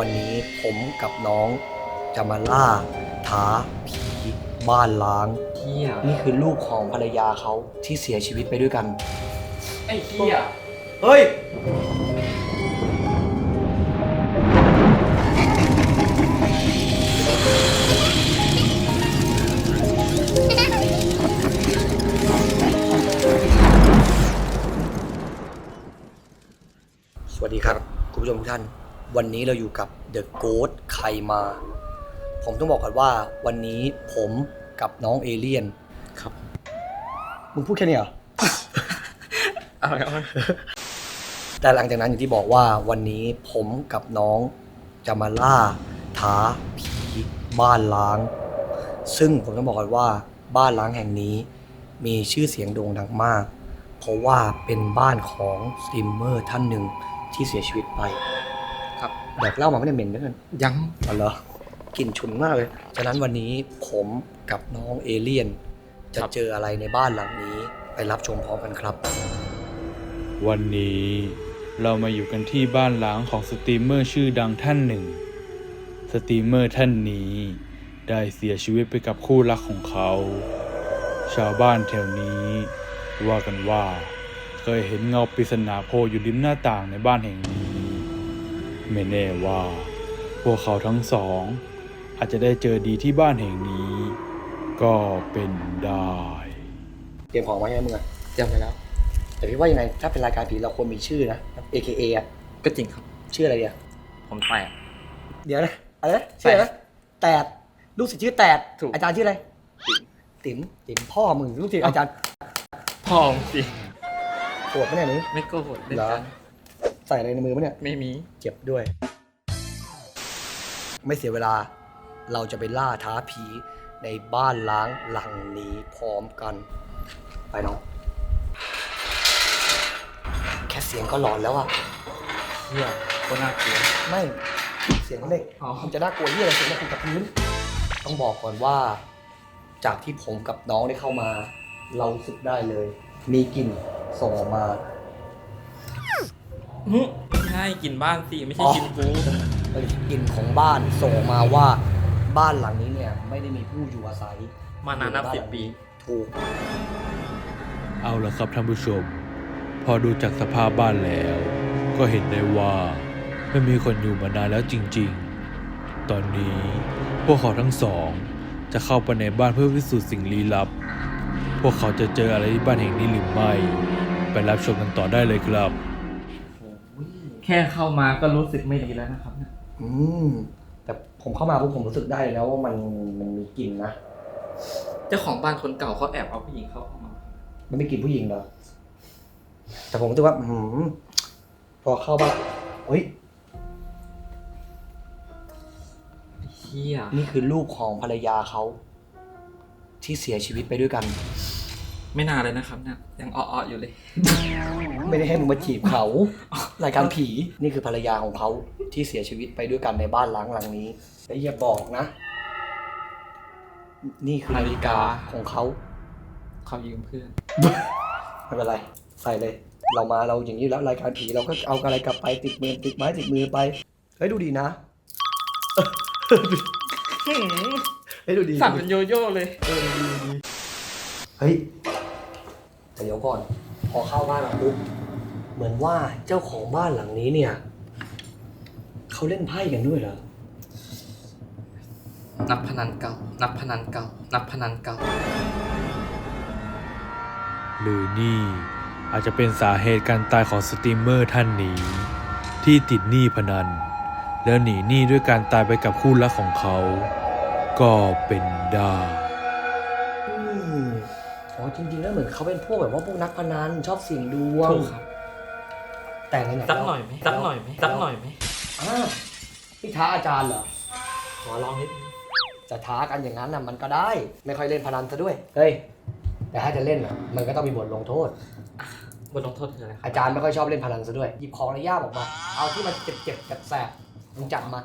วันนี้ผมกับน้องจะมาล่าท้าผีบ้านล้างเฮียนี่คือลูกของภรรยาเขาที่เสียชีวิตไปด้วยกัน ไอ้เฮียเฮ้ย สวัสดีครับ คุณผู้ชมทุกท่าน วันนี้เราอยู่กับ The Ghost ใครมา ผมต้องบอกก่อนว่าวันนี้ผมกับน้องเอเลียนครับ มึงพูดแค่นี้เหรอเอาไปเอาไปแต่หลังจากนั้นอย่างที่บอกว่าวันนี้ผมกับน้องจะมาล่าท้าผีบ้านล้าง ซึ่งผมต้องบอกก่อนว่าบ้านล้างแห่งนี้มีชื่อเสียงโด่งดังมาก เพราะว่าเป็นบ้านของสตรีมเมอร์ท่านหนึ่งที่เสียชีวิตไปครับ แดกเหล่ามาไม่ได้เหม็นด้วยกันยังอ๋อเหรอกลิ่นฉุนมากเลย ฉะนั้นวันนี้ผมกับน้องเอเลียน จะเจออะไรในบ้านหลังนี้ไปรับชมพร้อมกันครับ วันนี้เรามาอยู่กันที่บ้านล้างของสตรีมเมอร์ชื่อดังท่านหนึ่ง สตรีมเมอร์ท่านนี้ ได้เสียชีวิตไปกับคู่รักของเขา ชาวบ้านแถวนี้ ว่ากันว่า เคยเห็นเงาปริศนาโผล่อยู่ริมหน้าต่างในบ้านแห่งนี้ ไม่แน่ว่า พวกเขาทั้งสอง อาจจะได้เจอดีที่บ้านแห่งนี้ ก็เป็นได้ เตรียมของไว้ให้มึงอะเตรียมไปแล้ว แต่พี่ว่ายังไงถ้าเป็นรายการผีเราควรมีชื่อนะ AKA อะก็จริงครับ ชื่ออะไรเดียวผมแตกเดี๋ยวนะอะไรนะชื่ออะไรนะแตดลูกศิษย์ชื่อแตดถูก อาจารย์ชื่ออะไรติ๋มติ๋มพ่อมึงลูกศิษย์อาจารย์พ่อมสิปวดไหมเนี่ยนี้ไม่โกรธเล่นเหรอกันใส่อะไรในมือไหมเนี่ย ไม่มีเจ็บด้วย ไม่เสียเวลา เราจะไปล่าท้าผีในบ้านล้างหลังนี้พร้อมกัน ไปน้อง แค่เสียงก็หลอนแล้วอะเฮียก็น่ากลัว ไม่ เสียงเด็กอ๋อ มันจะน่ากลัวที่อะไรเสียงมันคุยกับพื้น ต้องบอกก่อนว่า จากที่ผมกับน้องได้เข้ามา เรารู้สึกได้เลย มีกลิ่นส่งออกมา หึไม่ใช่กินบ้านสิไม่ใช่อ๋อกินกูเป็นกลิ่นของบ้านส่งออกมาว่าบ้านหลังนี้เนี่ยไม่ได้มีผู้อยู่อาศัยมานานนับสิบปี ถูก เอาละครับท่านผู้ชม พอดูจากสภาพบ้านแล้ว ก็เห็นได้ว่าไม่มีคนอยู่มานานแล้วจริงๆ ตอนนี้พวกเขาทั้งสอง จะเข้าไปในบ้านเพื่อพิสูจน์สิ่งลี้ลับ พวกเขาจะเจออะไรที่บ้านแห่งนี้หรือไม่ ไปรับชมกันต่อได้เลยครับ แค่เข้ามาก็รู้สึกไม่ดีแล้วนะครับเนี่ยอืม แต่ผมเข้ามาปุ๊บผมรู้สึกได้เลยนะว่ามันมันมีกลิ่นนะ เจ้าของบ้านคนเก่าเขาแอบเอาผู้หญิงเข้าเข้ามามันไม่กลิ่นผู้หญิงเหรอ แต่ผมรู้สึกว่า อืมพอเข้าบ้านเฮ้ย เฮียนี่คือลูกของภรรยาเขา ที่เสียชีวิตไปด้วยกัน ไม่นานเลยนะครับเนี่ยยังอ้อๆอยู่เลย ไม่ได้ให้มึงมาจีบเขา รายการผีนี่คือภรรยาของเขาที่เสียชีวิตไปด้วยกันในบ้านหลังหลังนี้และอย่าบอกนะ นี่คือนาฬิกาของเขา เขายืมเพื่อน ไม่เป็นไร ใส่เลย เรามาเราอย่างนี้แล้วรายการผีเราก็เอาอะไรกลับไปติดมือติดไม้ติดมือไปเฮ้ยดูดีนะเฮ้ยดูดีสั่นเป็นโยโย่เลยเออดูดีดูดีเฮ้ย แต่เดี๋ยวก่อน พอเข้าบ้านมาปุ๊บเหมือนว่าเจ้าของบ้านหลังนี้เนี่ยเขาเล่นไพ่กันด้วยเหรอนักพนันเก่า นักพนันเก่า นักพนันเก่า หรือนี่อาจจะเป็นสาเหตุการตายของสตรีมเมอร์ท่านนี้ ที่ติดหนี้พนัน แล้วหนีหนี้ด้วยการตายไปกับคู่รักของเขา ก็เป็นได้อืม อ๋อจริงๆแล้วเหมือนเขาเป็นพวกแบบว่าพวกนักพนันชอบเสี่ยงดวงถูกครับ แต่ไหนๆสักหน่อยไหมสักหน่อยไหมสักหน่อยไหมอ่าพี่ท้าอาจารย์เหรอ ขอลองนิดนึงจะท้ากันอย่างนั้นน่ะมันก็ได้ ไม่ค่อยเล่นพนันซะด้วย เฮ้ย แต่ถ้าจะเล่นอะมันก็ต้องมีบทลงโทษ บทลงโทษคืออะไรครับอาจารย์ไม่ค่อยชอบเล่นพนันซะด้วย หยิบของในย่ามออกมา เอาที่มันเจ็บๆแสบๆมึงจับมา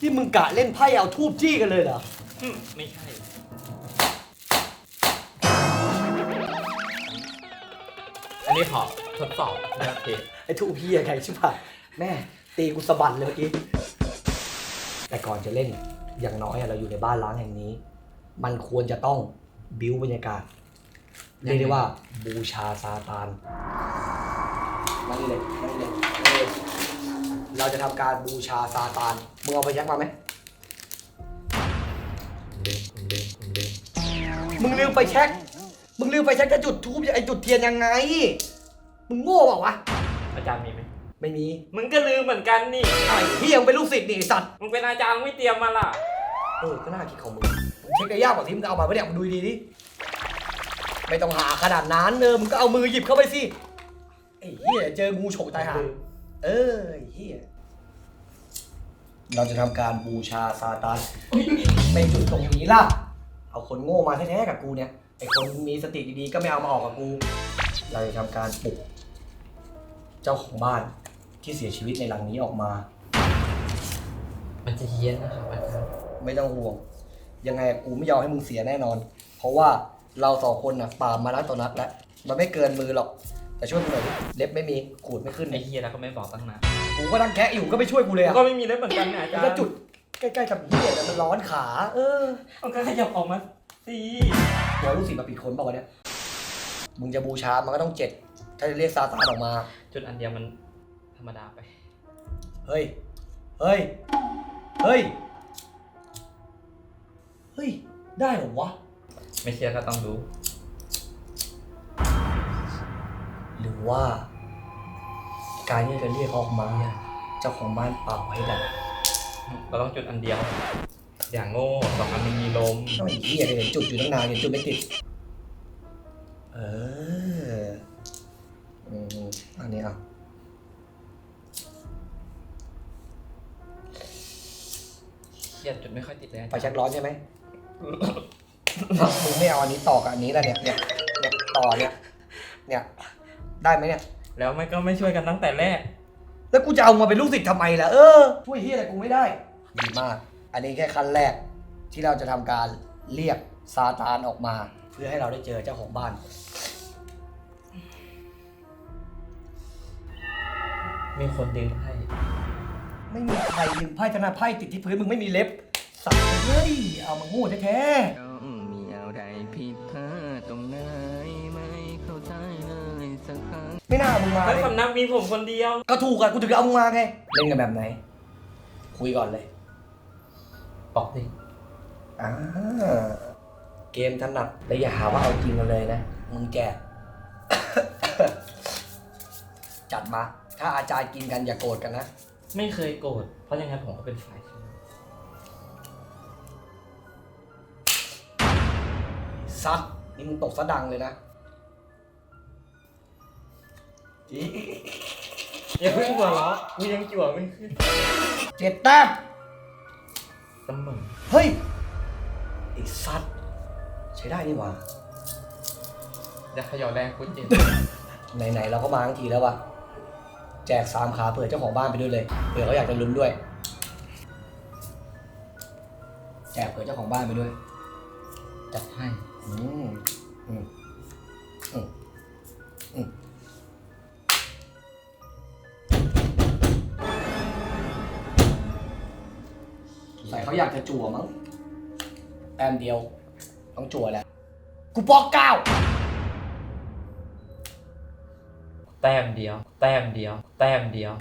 ที่มึงกะเล่นไพ่เอาทูบจี้กันเลยเหรอ อืมไม่ใช่ อันนี้ขอทดสอบนะเพจไอ้ทูบเฮียใครชิบหายแม่ตีกูสะบัดเลยเมื่อกี้ แต่ก่อนจะเล่นอย่างน้อยอะเราอยู่ในบ้านล้างแห่งนี้ มันควรจะต้องบิวบรรยากาศเรียกได้ว่าบูชาซาตานมานี่เลยมานี่เลยนี่เลยเราจะทำการบูชาซาตานมึงเอาไปแช็กมาไหม ผมลืมผมลืมผมลืมมึงลืมไปเช็ค มึงลืมไปเช็คจะจุดทูบไอจุดเทียนยังไง มึงโง่เปล่าวะ อาจารย์มีไหมไม่มีมึงก็ลืมเหมือนกันนี่ไอ้เฮียมึงเป็นลูกศิษย์นี่ไอ้สัตว์มึงเป็นอาจารย์ไม่เตรียมมาล่ะเออก็น่าคิดของมึงมึงเช็คได้ยากกว่าที่มึงเอามาไม่ได้มึงดูดีๆดิไม่ต้องหาขนาดนั้นเออมึงก็เอามือหยิบเข้าไปสิไอ้เฮียเจองูฉกตายห่าเออไอ้เฮีย เราจะทำการบูชาซาตานไม่จุดตรงนี้ล่ะ เอาคนโง่มาแท้ๆกับกูเนี่ยไอ้คนมีสติดีๆก็ไม่เอามาออกกับกู เราจะทำการปลุก เจ้าของบ้านที่เสียชีวิตในหลังนี้ออกมา มันจะเฮี้ยนนะครับอาจารย์ไม่ต้องห่วง ยังไงกูไม่ยอมให้มึงเสียแน่นอน เพราะว่าเราสองคนน่ะปราบมานัดต่อนัดแล้ว มันไม่เกินมือหรอก แต่ช่วยกูหน่อยดิเล็บไม่มีขูดไม่ขึ้นไอ้เฮียแล้วก็ไม่บอกตั้งนานกูก็นั่งแคะอยู่ก็ไม่ช่วยกูเลยอะก็ไม่มีเล็บเหมือนกันนะอาจารย์ก็จุดใกล้ๆกับเหี้ยแต่มันร้อนขา เออมันก็ขยับออกมาสิหัวลูกศิษย์มาปิดคนเปล่าวะเนี่ยมึงจะบูชา มันก็ต้องเจ็ด ถ้าจะเรียกซาตานออกมา จุดอันเดียวมันธรรมดาไป เฮ้ย เฮ้ย เฮ้ย เฮ้ย ได้เหรอวะ ไม่เชื่อก็ต้องดูหรื ว่า การที่จะเรียกออกมาเนี่ยเจ้าของบ้านเป่าให้ดังเราต้องจุดอันเดียว อย่างโง่สองอันไม่มีลมไอ้เหี้ยเลยจุดอยู่ตั้งนานยังจุดไม่ติด เอออืมอันนี้อะเฮียจุดไม่ค่อยติดเลยไฟแชักร้อนใช่ไหมมึงไม่เอาอันนี้ต่อกับอันนี้แล้วเนี่ยเนี่ยเนี่ยต่อเนี่ยเนี่ย ได้ไหมเนี่ย แล้วไม่ก็ไม่ช่วยกันตั้งแต่แรก แล้วกูจะเอามาเป็นลูกศิษย์ทำไมล่ะเออช่วยเฮียอะไรกูไม่ได้ ดีมาก อันนี้แค่ขั้นแรก ที่เราจะทำการเรียกซาตานออกมา เพื่อให้เราได้เจอเจ้าของบ้าน มีคนดึงให้ไม่มีใครดึงไพ่ธนาไพ่ติดที่พื้นมึงไม่มีเล็บ สัตว์เฮ้ยเอามาโง่แท้ต้องมีอะไรผิดพลาดตรงไหน ไม่น่าเอามึงมาเฮ้ยเลยสำนักมีผมคนเดียว ก็ถูกอะกูถึงเอามึงมาไง เล่นกันแบบไหน คุยก่อนเลยบอกดิอ่าเกมถนัดแล้วอย่าหาว่าเอาจริงกันเลยนะ มึงแจกจัดมา ถ้าอาจารย์กินกันอย่าโกรธกันนะ ไม่เคยโกรธเพราะยังไงผมก็เป็นฝ่ายชนะซัดนี่มึงตกซะดังเลยนะ อย่าเพิ่งหัวเราะกูยังจั่วไม่ขึ้นเจ็ดแต้มเสมอเฮ้ยไอ้ซัดใช้ได้นี่หว่าอย่าเขย่าแรงกูเจ็บไหนๆเราก็มาทั้งทีแล้ววะแจกสามขาเผื่อเจ้าของบ้านไปด้วยเลยเผื่อเขาอยากจะลุ้นด้วย แจกเผื่อเจ้าของบ้านไปด้วยจัดให้อืมอืมอืมอืม อยากจะจั่วมั้งแต้มเดียว ต้องจั่วแหละกูปอกเก้าแต้มเดียว แต้มเดียว แต้มเดียว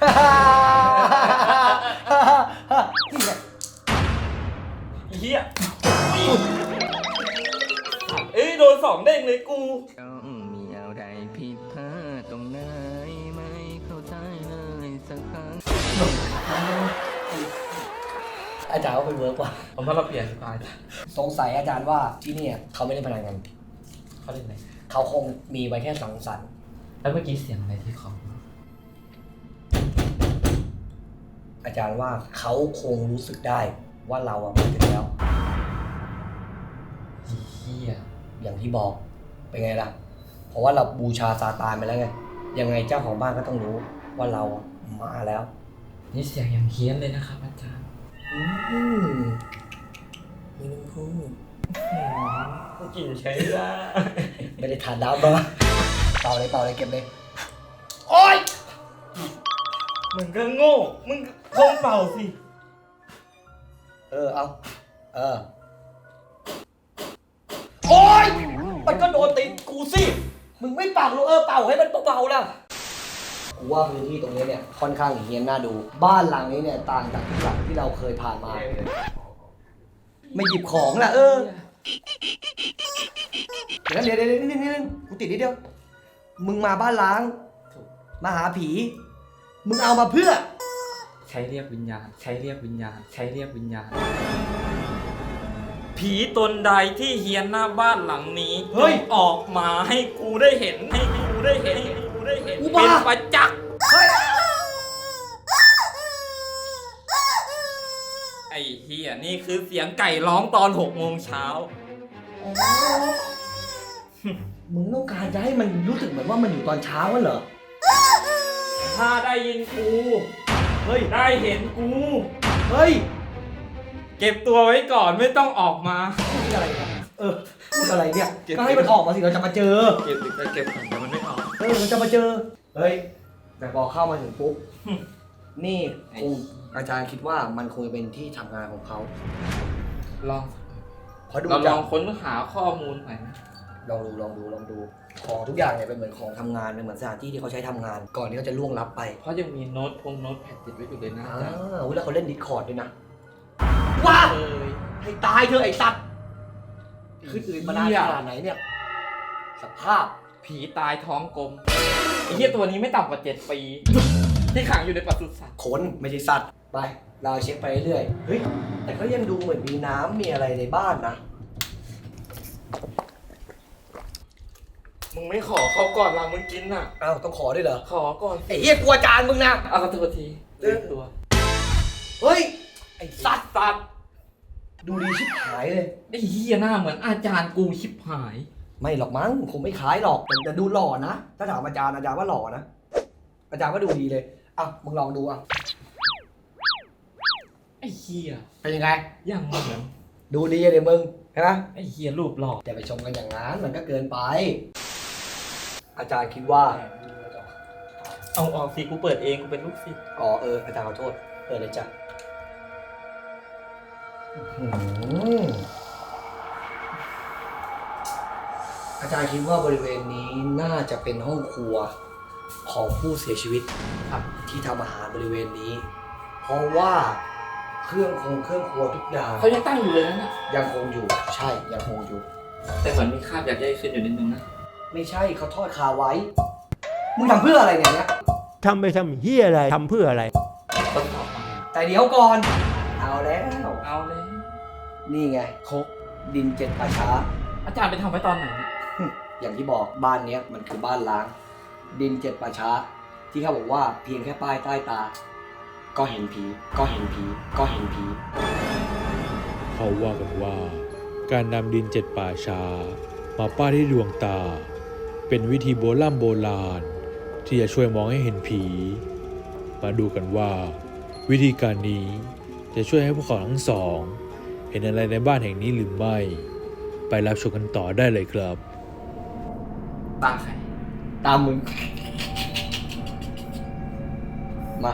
นี่แหละเฮียเอ้ยโดนสองเด้งเลยกูต้องมีอะไรผิดพลาดตรงไหนไม่เข้าใจเลยสักครั้ง อาจารย์ว่าเป็นเวิร์กว่ะผมว่าเราเปลี่ยนดีกว่าสงสัยอาจารย์ว่าที่เนี่ยเขาไม่ได้พนันกัน เขาเล่นอะไรเขาคงมีไว้แค่สังสรรค์แล้วเมื่อกี้เสียงอะไรที่เขาอาจารย์ว่าเขาคงรู้สึกได้ว่าเราอะมาถึงแล้ว เฮียอย่างที่บอกเป็นไงล่ะ เพราะว่าเราบูชาซาตานไปแล้วไง ยังไงเจ้าของบ้านก็ต้องรู้ว่าเราอะมาแล้ว นี่เสียงยังเฮี้ยนเลยนะครับอาจารย์ อืมไม่ต้องพูดกลิ่นใช้ได้ไม่ได้ทานน้ำมาเป่าเลยเป่าเลยเก็บเลย โอ๊ย มึงก็โง่ มึงคงเป่าสิ เออ เอา เออ โอ๊ย มันก็โดนตีนกูสิ มึงไม่เป่าหรอกเออ เป่าให้มันเบาๆล่ะ กูว่าพื้นที่ตรงนี้เนี่ยค่อนข้างเฮี้ยนน่าดู บ้านหลังนี้เนี่ยต่างจากทุกหลังที่เราเคยผ่านมา ไม่หยิบของล่ะเออเดี๋ยวนะเดี๋ยวเดี๋ยวเดี๋ยวนิดนึงนิดนึงกูติดนิดเดียว มึงมาบ้านล้าง มาหาผี มึงเอามาเพื่อ ใช้เรียกวิญญาณ ใช้เรียกวิญญาณ ใช้เรียกวิญญาณ ผีตนใดที่เฮียนหน้าบ้านหลังนี้เฮ้ย จงออกมาให้กูได้เห็นให้กูได้เห็นให้กู ได้เห็นอุบาเป็นประจักษ์เฮ้ยไอ้เฮียนี่คือเสียงไก่ร้องตอนหกโมงเช้า มึงต้องการจะให้มันรู้สึกเหมือนว่ามันอยู่ตอนเช้ากันเหรอ ถ้าได้ยินกู เฮ้ย ได้เห็นกู เฮ้ยเก็บตัวไว้ก่อนไม่ต้องออกมา พูดอะไรเนี่ยเออพูดอะไรเนี่ยเก็บก็ให้มันออกมาสิเราจะมาเจอ เก็บไปเก็บก่อนแต่มันไม่ออกเออเราจะมาเจอ เฮ้ย แต่พอเข้ามาถึงปุ๊บหึนี่คงอาจารย์คิดว่ามันคงจะเป็นที่ทำงานของเขาลองเพราะดูเราลจาอกงค้นหาข้อมูลหน่อยนะลองดูลองดูลองดู ของทุกอย่างเนี่ยเป็นเหมือนของทำงานเป็นเหมือนสถานที่ที่เขาใช้ทำงาน ก่อนที่เขาจะล่วงลับไปเพราะยังมีโน้ตพงโน้ตแพดติดไว้อยู่เลยนะอ่าอาจารย์อุ๊ยแล้วเขาเล่นดิสคอร์ดด้วยนะว้า เอ้ย ให้ตายเธอะไอ้สัตว์ขึ้นอื่นมานานเหี้ยขนาดไหนเนี่ย สภาพ ผีตายท้องกลมไอ้เหี้ยตัวนี้ไม่ต่ำกว่าเจ็ดปี ที่ขังอยู่ในปศุสัตว์ขนไม่ใช่สัตว์ ไป เราเช็คไปเรื่อยๆเฮ้ย แต่ก็ยังดูเหมือนมีน้ำมีอะไรในบ้านนะ มึงไม่ขอเขาก่อนละมึงกินน่ะ อ้าว ต้องขอด้วยเหรอ ขอก่อนไอ้เหี้ยกลัวจานมึงนะ เอาขอโทษทีเลือกตัว เฮ้ย ไอ้สัตว์สัตว์ดูดีชิบหายเลย ไอ้เหี้ยหน้าเหมือนอาจารย์กูชิบหาย ไม่หรอกมั้งคงไม่คล้ายหรอกแต่แต่ดูหล่อนะ ถ้าถามอาจารย์อาจารย์ว่าหล่อนะ อาจารย์ว่าดูดีเลย อะมึงลองดูอะ ไอ้เหี้ยเป็นยังไง ยังเหมือนดูดีเลยมึงใช่ไหมไอ้เหี้ยรูปหล่ออย่าไปชมกันอย่างนั้นมันก็เกินไป อาจารย์คิดว่า เอาออกสิกูเปิดเองกูเป็นลูกศิษย์อ๋อเอออาจารย์ขอโทษเออเลยจ้ะ อื้อ ออาจารย์คิดว่าบริเวณนี้น่าจะเป็นห้องครัวของผู้เสียชีวิตครับที่ทำอาหารบริเวณนี้ เพราะว่าเครื่องคงเครื่องครัวทุกอย่างเขายังตั้งอยู่เลยนะยังคงอยู่ใช่ยังคงอยู่ แต่เหมือนมีคราบอยากใยขึ้นอยู่นิดนึงนะไม่ใช่เขาทอดคาไว้มึงทำเพื่ออะไรเนี่ยเนี่ย ทำไปทำเฮียอะไรทำเพื่ออะไร ต้นต่อมาแต่เดี๋ยวก่อน เอาแล้ว เอาเลย นี่ไงคกดินเจ็ดป่าช้า อาจารย์ไปทำไว้ตอนไหนเนี่ย อย่างที่บอกบ้านเนี้ยมันคือบ้านล้าง ดินเจ็ดป่าช้า ที่เขาบอกว่าเพียงแค่ป้ายใต้ตา ก็เห็นผี ก็เห็นผี ก็เห็นผี เขาว่ากันว่า การนำดินเจ็ดป่าช้า มาป้ายที่ดวงตา เป็นวิธีโบราณโบราณ ที่จะช่วยมองให้เห็นผี มาดูกันว่า วิธีการนี้จะช่วยให้พวกเขาทั้งสอง เห็นอะไรในบ้านแห่งนี้หรือไม่ ไปรับชมกันต่อได้เลยครับ ตาใคร ตามมึง มา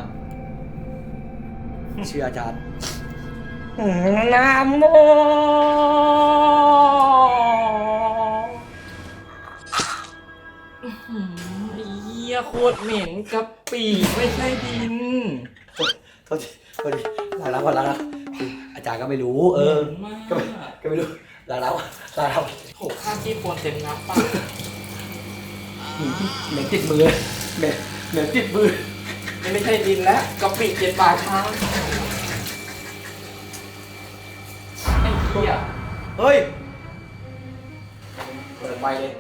เชื่ออาจารย์นะโมอื้อหือไอ้เหี้ยโคตรเหม็นกะปิไม่ใช่ดิน โทษทีโทษทีลาแล้วก่อนลาแล้วอาจารย์ก็ไม่รู้ เออหม็นมาก ก็ไม่ก็ไม่รู้ลาแล้วลาแล้ว โหข้างที่ควรเต็มน้ำป่า เหม็นติดมือเหม็นเหม็นติดมือนี่ไม่ใช่ดินแล้วกะปิเจ็ดป่าช้าไอ้เหี้ยเฮ้ยเปิดไฟเลย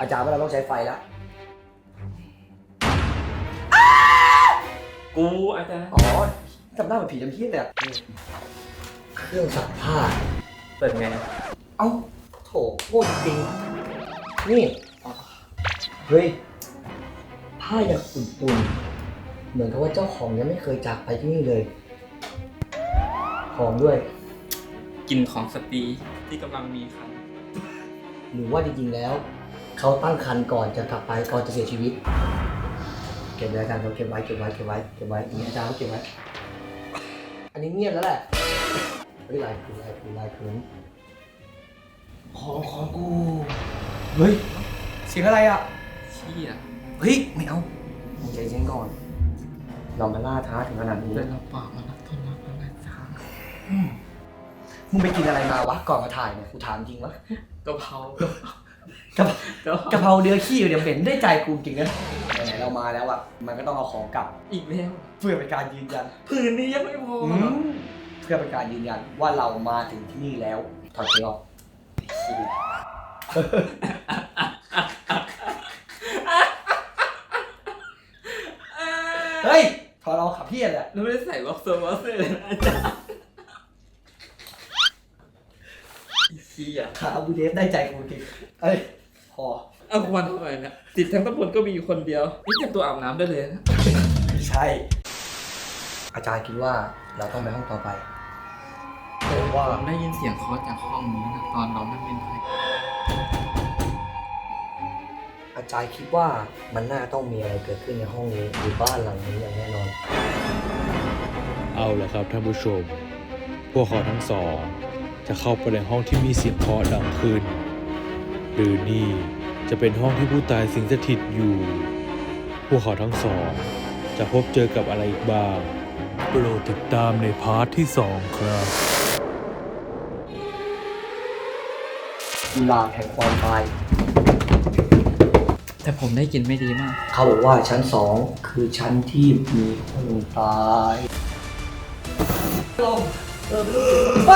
อาจารย์ว่าเราต้องใช้ไฟแล้ว กูอาจารย์อ๋อจำได้เหมือนผีจำที่เลยอะเครื่องซักผ้า เปิดไง เอ้า โถโง่จริงๆนี่ เฮ้ยผ้ายังอุ่นๆเหมือนกับว่าเจ้าของยังไม่เคยจากไปที่นี่เลยหอมด้วย กลิ่นของสตรีที่กำลังมีคันหรือว่าจริงๆแล้ว เขาตั้งครรภ์ก่อนจะกลับไปก่อนจะเสียชีวิตแกก็บไว้อาจารย์เขาเก็บไว้เก็บไว้เก็บไว้เก็บไว้อันนี้อาจารย์เขาเก็บไว้ อันนี้เงียบแล้วแหละเฮ้ยลายคืนลายคืนลายคืนของของกู เฮ้ย เสียงอะไรอะเชี่ยเฮ้ยไม่เอามึงใจเย็นก่อน เรามาล่าท้าถึงขนาดนี้เป็นเราปากมานักทนรักแล้วนะจ๊ะมึงไปกินอะไรมาวะก่อนมาถ่ายเนี่ยกูถามจริงวะกะเพรากะกะกะเพราเดือขี้เดี๋ยวเป็นได้ใจกูจริงนะไหนๆเรามาแล้วอะมันก็ต้องเอาของกลับอีกแล้วเพื่อเป็นการยืนยันผืนนี้ยังไม่พออืมเพื่อเป็นการยืนยันว่าเรามาถึงที่นี่แล้วถอดเสื้อออก เฮ้ยถอดออกขับเพี้ยนแหละแล้วไม่ได้ใส่บ็อกเซอร์บ็อกเซอร์เลยนะอาจารย์อีเชี่ยขาบูเดฟได้ใจกูจริงเอ้ยพอเอาควันทำไมเนี่ยติดทั้งตำบลก็มีอยู่คนเดียวนี่เตรียมตัวอาบน้ำได้เลยนะ ไม่ใช่ อาจารย์คิดว่าเราต้องไปห้องต่อไปผมว่า ผมได้ยินเสียงเคาะจากห้องนี้นะตอนเราไม่เป็นใคร อาจารย์คิดว่ามันน่าต้องมีอะไรเกิดขึ้นในห้องนี้หรือบ้านหลังนี้อย่างแน่นอน เอาละครับท่านผู้ชม พวกเขาทั้งสอง จะเข้าไปในห้องที่มีเสียงเคาะดังขึ้น หรือนี่จะเป็นห้องที่ผู้ตายสิงสถิตอยู่ พวกเขาทั้งสอง จะพบเจอกับอะไรอีกบ้างโปรดติดตามในพาร์ทที่สองครับกีฬาแห่งความตาย แต่ผมได้กินไม่ดีมาก เขาบอกว่าชั้นสองคือชั้นที่มีคนตายลงไป